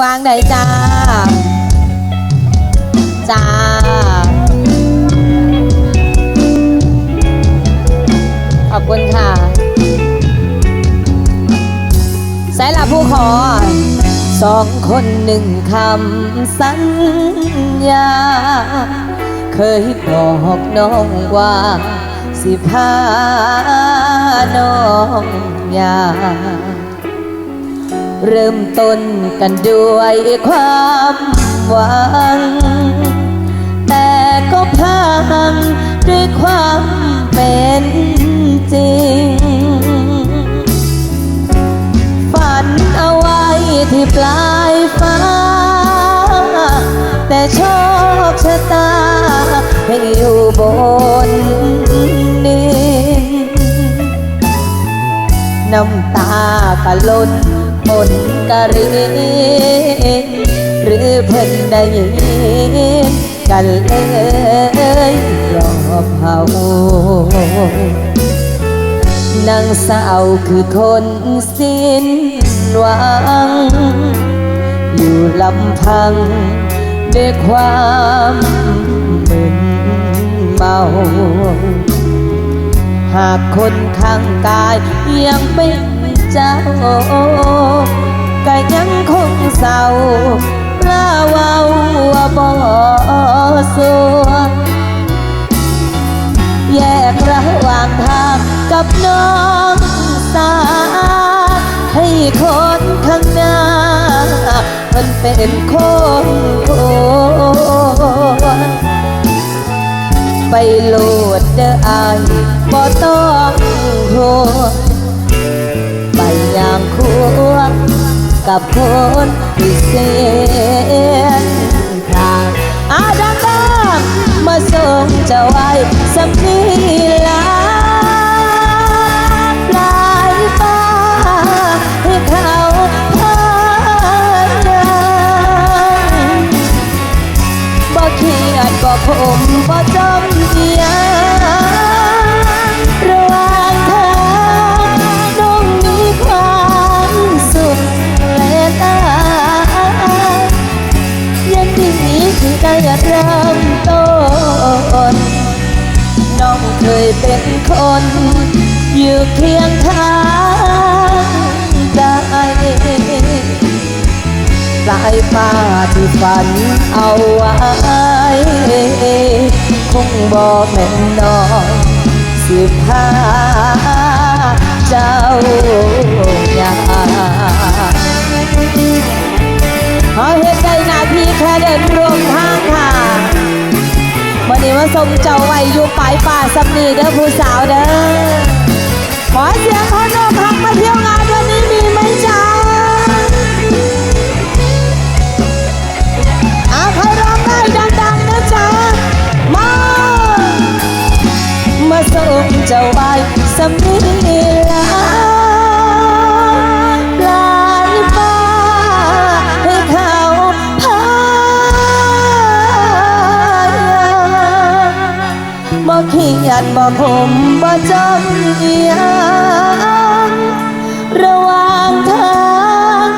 วางไหนจ้า จ้า ขอบคุณค่ะสายลาผู้ขอ สองคนหนึ่งคำสัญญา เคยบอกน้องว่าสิพาน้องยา เริ่มต้นกันด้วยความหวัง แต่ก็พังด้วยความเป็นจริง ฝันเอาไว้ที่ปลายฟ้า แต่โชคชะตาให้อยู่บนดินน้ำตากะล้น บนกะรินหรือเพิ่นได้ยินกันเลยยอมเฮานางสาวคือคนสิ้นหวัง อยู่ลำพังด้วยความมึนเมาหากคนข้างกายยังเป็น เจ้า ก็ยังคงเศร้าปลาเว้าวบ่สวแยกระหว่างทางกับน้องสา ให้คนข้างหน้ามันเป็นคนคนไปโหลดเด้ออายบ่ต้อ กับคนที่เส้นทางอาดังดังมาส่งจะไว้ เคยเป็นคน อยู่เคียงข้างใจสายฟ้าที่ฝันเอาไว้ คงบอกแม่นนองสิพาเจ้าอย่าเอาเหตุใดหน้าที่แค่เดินรวมทางค่ะ วันนี้มาสมเจ้าไว้อยู่ปลายป่าสำนีเด้อผู้สาวเด้อขอเสียงคน ยนบ่ผมบ่จำเอียงระหว่างทาง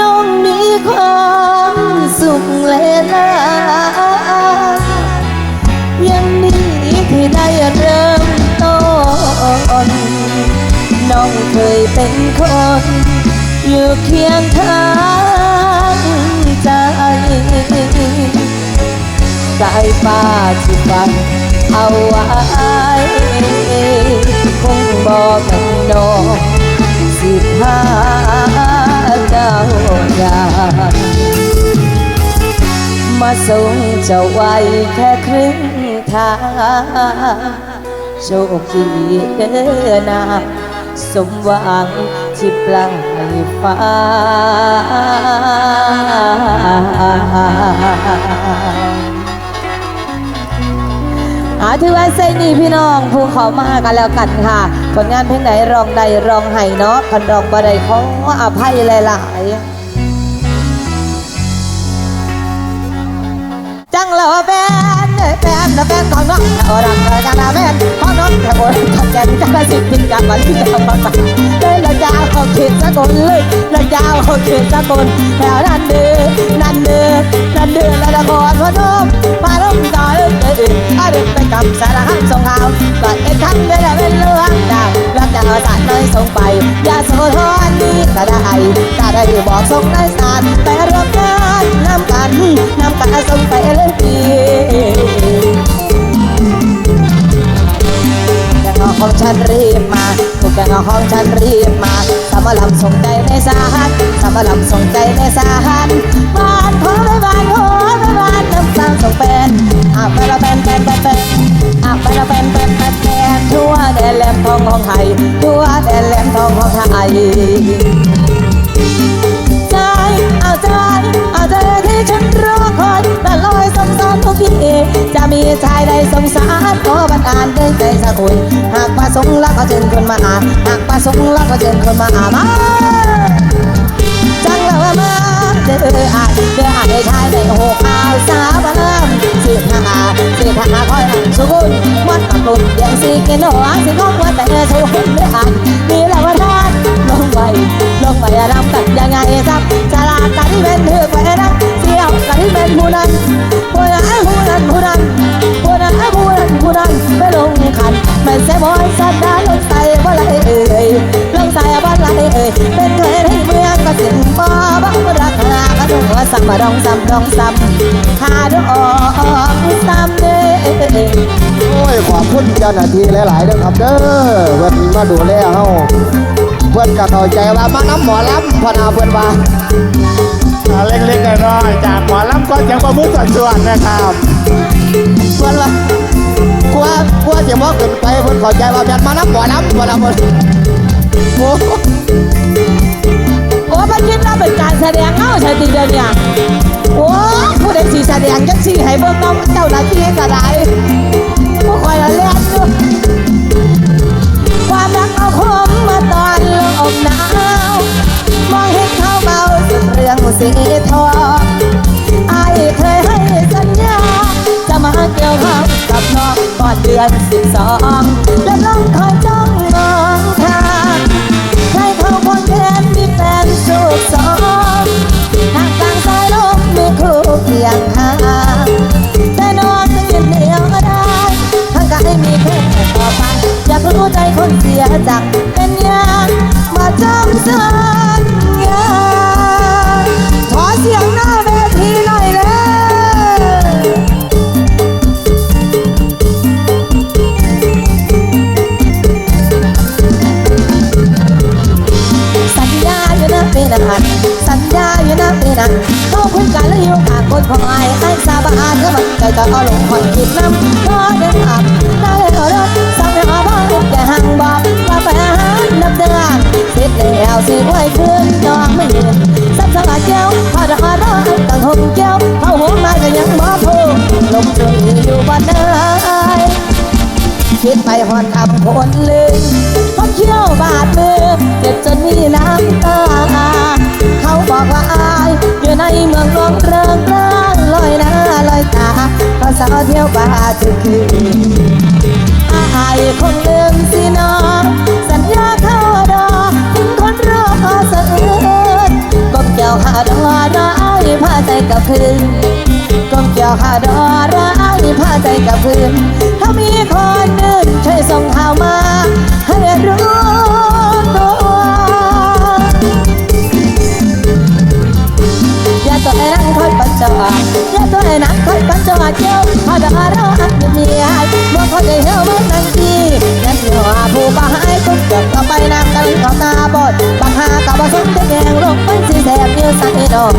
น้องมีความสุขและลายังดีที่ได้เริ่มต้นน้องเคยเป็นคน อยู่เคียงข้างใจสายฟ้าที่ฝัน เอาไว้คงบอกกันน้องสิพาเจ้าอยามาส่งเจ้าไว้แค่ครึ่งทางโชคดีเด้อนาสมหวังที่ปลายฟ้า อาถือว่าเส้นนี้พี่น้องผู้เขามากันแล้วกันค่ะ ผลงานเพลงไหนรองใดรองไห้เนาะคันรองบ่ใดขออภัยหลายๆจังแล้วแฟนเอ้ยแฟนแล้วแฟนก่อนน้องโอรังกาลาแม่พ่อน้องแถวขอนแก่นกาลสินธุ์กับมันที่จะมาปเลยละยาวเขาเขตสกลเลยละยาวเขาเขตสกลแถวนั้นเดือนั่นเดือนั่นเดือและนครพนมับสารหันสงขาวก็เอ็นทั้งได้เป็นเรื่องดาวรักจะเอาสารเลยส่งไปยาโสธรนี่ก็ได้ก็ได้บอกส่งได้สารไปรวมงานนำกันนำกันส่งไปเลยดีแกงอของฉันรีบมาทุกแกงอของฉันรีบมาสามลำส่งใจในสาหัสสามลำส่งใจในสาหัสบ้านขอไปบ้านขอ ปบ้านน้ำตาลส่งเป็นอาบไปละเป็นเป็นเป็นเป็นอาบไปละเป็นเป็นเป็นเป็นทั่วแดนแหลมทองของไทยทั่วแดนแหลมทองของไทยใจเอาใจเอาใจที่ฉันรอคอยแต่ลอยสงสารทุกทีจะมีชายใดสงสารขอบันดาลด้วยใจสักคนหากประสงค์แล้วก็เชิญคนมาหาหากประสงค์แล้วก็เชิญคนมาหามาจังแล้วมาเดืออาเดือดอาได้ชายได้หกอาวสาวบลำสิทหาสิทหาคอยสุกุลวัดตะลุนยังสิกินหัวสิงอกว่าแต่สุขุนเดืออามีแล้วว่าทานลงไปลงไปรำกันยังไงครับสลากันที่เป็นเพื่อไปนะ สัมมาดองสัมดองสัมขาดอกสัมเด้โอ้ยขอบคุณเจ้าหน้าที่หลายๆเด้อครับเด้อเพิ่นมาดูแลเฮาเพิ่นก็เข้าใจว่ามาน้ำหมอลำพอนาเพิ่นว่าอ่าเล็กๆน้อยๆจากหมอลำก็ยังประมุขส่วนๆนะครับเพิ่นว่ากลัวกลัวสิบ่ขึ้นไปเพิ่นเข้าใจว่าแม่นมาน้ำหมอลำพอนาเพิ่นโอ้ โอ้มันคิดว่าเป็นการแสดงเอ้าใช่ตีเดียวเนี่ยโอ้ผู้ใดสีแสดงจังสีให้เบิ่งน้องเจ้าหน้าที่ก็ได้ผู้คอยละเล่นอยู่ความรักเอาคมมาตอนลมหนาวมองเห็นเขาเบาสุดเรื่องสีทองไอายเคยให้สัญญาจะมาเกี่ยวข้องกับน้องก่อนเดือนสิบสองและน้องคอยจ้อง คิดไปหอนคำคนลืมเพราเขี้ยวบาดมือเจ็บจนมีน้ำตา เขาบอกว่าอายอยู่ในเมืองหลวงเริงร่างลอยหน้าลอยตาเพราะสาวเที่ยวบาดทุกคืนอายคงลืมสิน้องสัญญาเข้าดอกทิ้งคนรอสะอื้นก้มเกี่ยวหาดอรออายพาใจกับคืนก้มเกี่ยวขาดอร้ายพาใจกับพื้นถ้ามี คนใจเฮาได้เหี่ยวมันนั่งทียันหัวผู้บ้าให้ทุกเกิดก็ไปนั่งกันเขาตาบอดบักหากับว่าสมที่แดงลงมันสิแสบเดียวใส่ดอก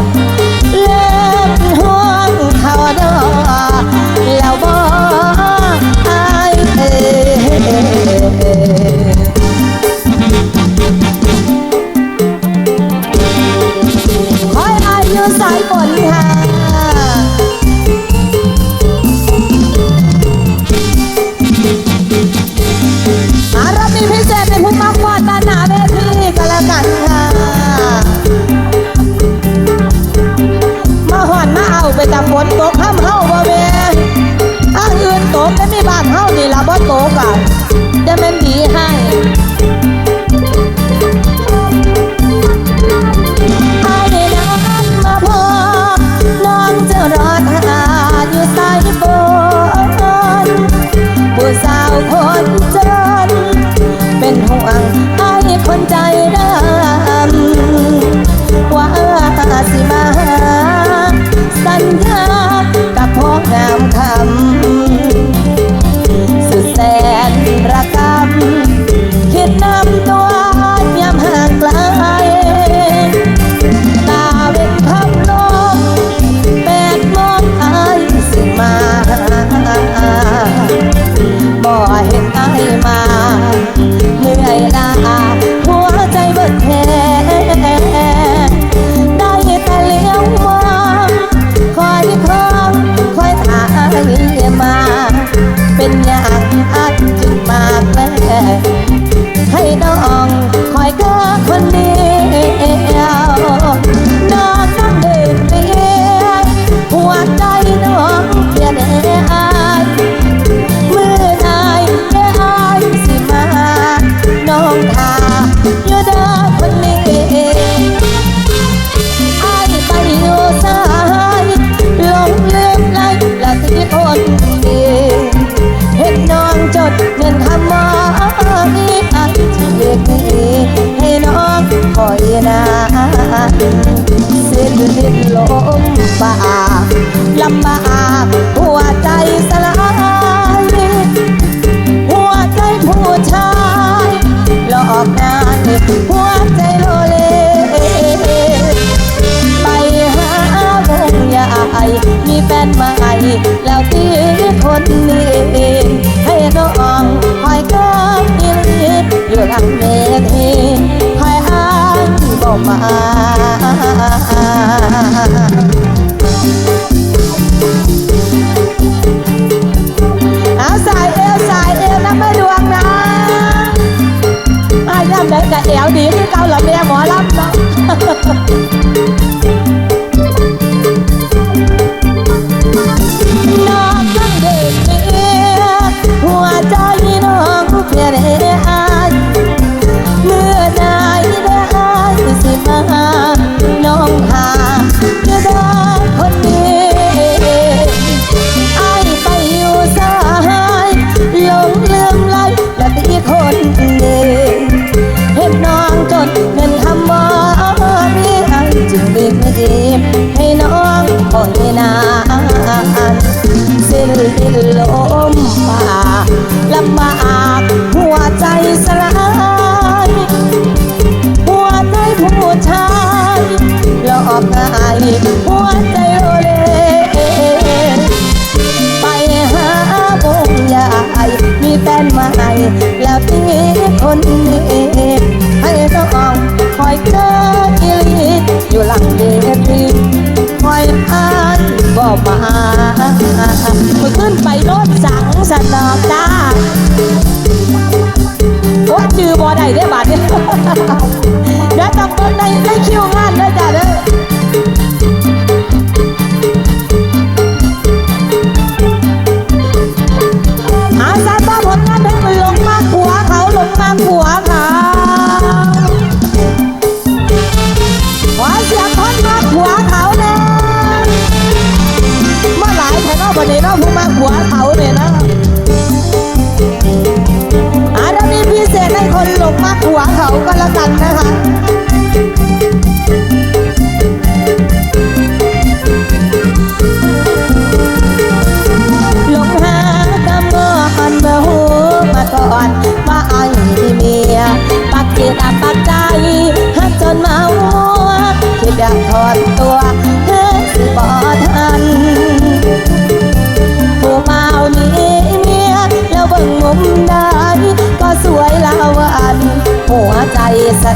เล่นห่วงเขาดอแล้วบอกอายเอ้ 엄마. นี่เนาะผู้มาหัวเขาเนี่ยนะอาจจะมีพิเศษให้คนหลงมากหัวเขาก็แล้วกันนะคะ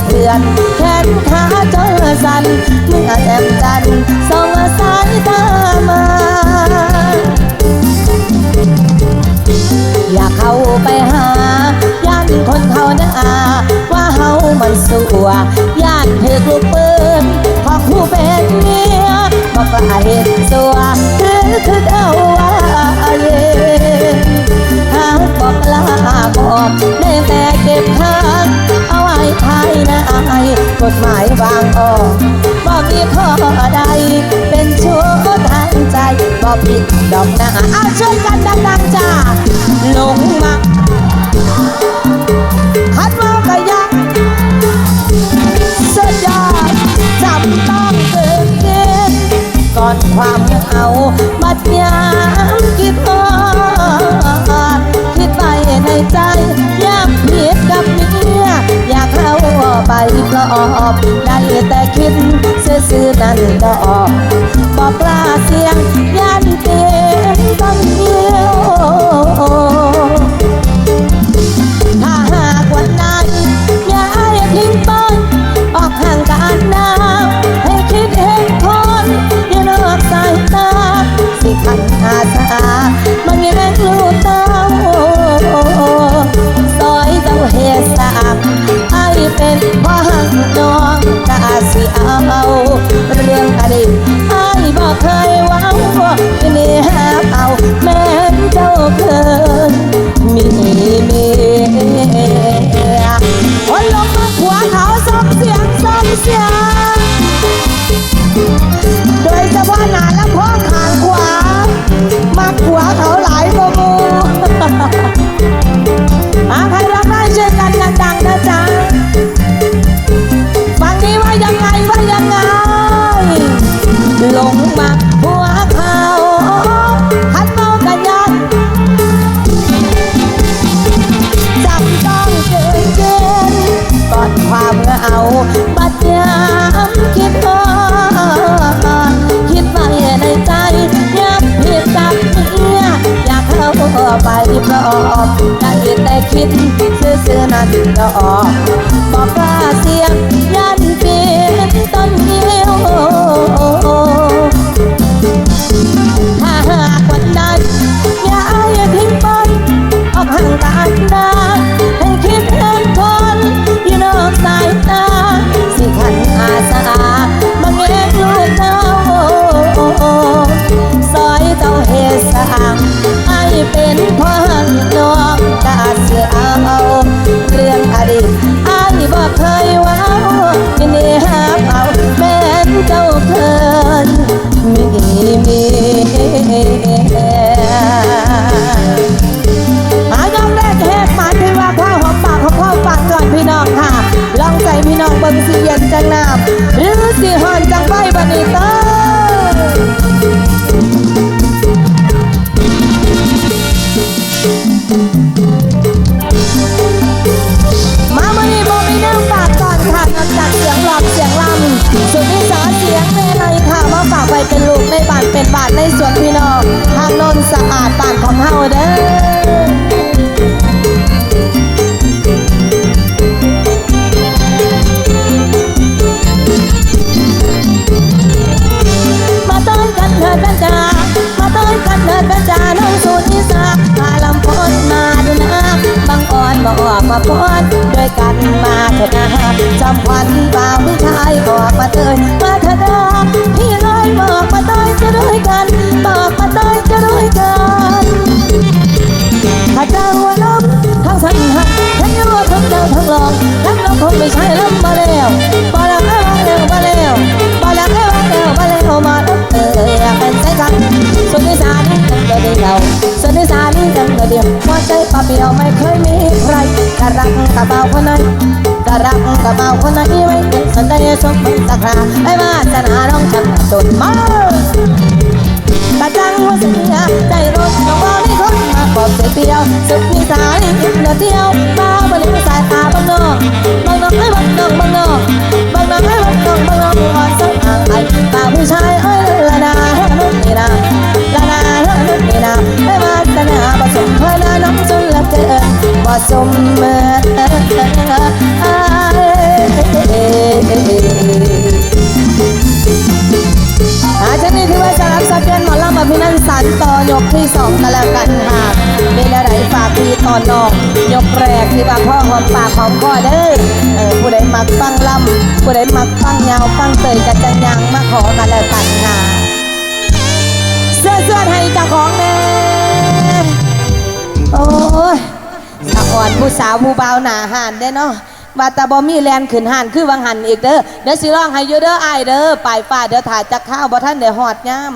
เทือนแขนขาเจอสันเมื่อแต้มจันส่องสายตามา อยากเข้าไปหาย่านคนเขาหน้าว่าเฮามันสัวย่านถือลูกปืนของผู้เป็นเมียบอกว่าเห็นสัวคือคือเดาว่าเย็นหาบอกลาบอกในแต่เก็บข้างายกฎหมายวางออกบ่มีข้อใด เป็นชั่วทางใจบ่ผิดดอกนะเอาช่วยกันดังๆจ้าลงมาคัดว่ากะยังสุดยอดจับต้องเกินเกณฑ์ก่อนความเอาบัดยามคิดอ่อนคิดไปในใจ ไปปลอบได้แต่คิดซื่อๆนั่นดอกบอกปลาเสียงยันเดอกบอกกล้า มายอมแรกแหกมาที่ว่าข้าหอมปากของพ่อฟังก่อนพี่น้องค่ะ ลองใจพี่น้องเบิ่งสิเย็นจังน้ำหรือสิหอย ในสวนพี่น้องทางนนสะอาดป่านของเฮาเด้อ หัวใจปะเปียวไม่เคยมีใครกะรักกะเบาคนนั้นกะรักกะเบาคนนั้นไม่เป็นสันได้สมบัติสักคราไอ้มาสนาน้องฉันจนมากระจังว่าเสียใจรถน้องว่ามีคนมาขอบเสียเปียวสุดมีสายกินเดียวเที่ยวมาบริสายตาบังนอกบังนอกให้บังนอกบังนอกบังนอกให้บังนอกบังนอกอ่อนสักห่างไอ้ตาผู้ชายเอ้ยละนาให้นุ่นนี่นา สมเมื่อาจารย์นี่ถือว่าจะรับสับเปียนหมอลำแบบพี่นันสันต่อยกที่สองกันแล้วกันค่ะมีอะไรฝากพี่ตอนนอกยกแรกที่ว่าพ่อหอมปากหอมคอเด้อเออผู้ใดมักฟังลำผู้ใดมักฟังยาวฟังเตยกันจะยังมาขอกันแล้วกันค่ะเสื้อเสื้อไทยเจ้าของแน่โอ้ย อ่อนผู้สาวผู้บ่าวหนาหานได้เนาะว่าตาบอมีแลนขืนหานคือวังหันอีกเด้อเดี๋ยวสิร้องให้อยู่เด้ออายเด้อปลายฟ้าเดี๋ยวถ่ายจากข้าวบ่ท่านเด้ฮอดยาม